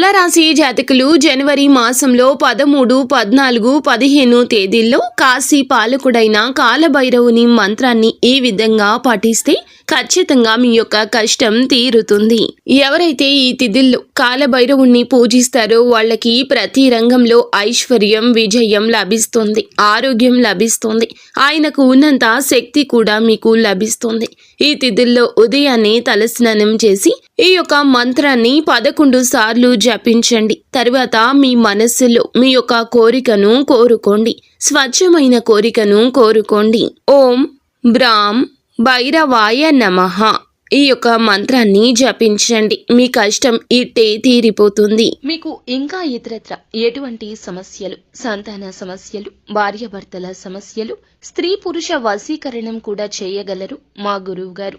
తులరాశి జాతకులు జనవరి మాసంలో పదమూడు పద్నాలుగు పదిహేను తేదీల్లో కాశీ పాలకుడైన కాలభైరవుని మంత్రాన్ని ఈ విధంగా పఠిస్తే ఖచ్చితంగా మీ యొక్క కష్టం తీరుతుంది. ఎవరైతే ఈ తిథిల్లో కాలభైరవుణ్ణి పూజిస్తారో వాళ్ళకి ప్రతి రంగంలో ఐశ్వర్యం విజయం లభిస్తుంది ఆరోగ్యం లభిస్తుంది ఆయనకు ఉన్నంత శక్తి కూడా మీకు లభిస్తుంది. ఈ తిథుల్లో ఉదయాన్నే తలస్నానం చేసి ఈ యొక్క మంత్రాన్ని పదకొండు సార్లు జపించండి. తర్వాత మీ మనస్సులో మీ యొక్క కోరికను కోరుకోండి. స్వచ్ఛమైన కోరికను కోరుకోండి. ఓం బ్రాం భైరవాయ నమః. ఈ యొక్క మంత్రాన్ని జపించండి. మీ కష్టం ఇట్టే తీరిపోతుంది. మీకు ఇంకా ఇతరత్ర ఎటువంటి సమస్యలు సంతాన సమస్యలు భార్యాభర్తల సమస్యలు స్త్రీ పురుష వశీకరణం కూడా చేయగలరు మా గురువు గారు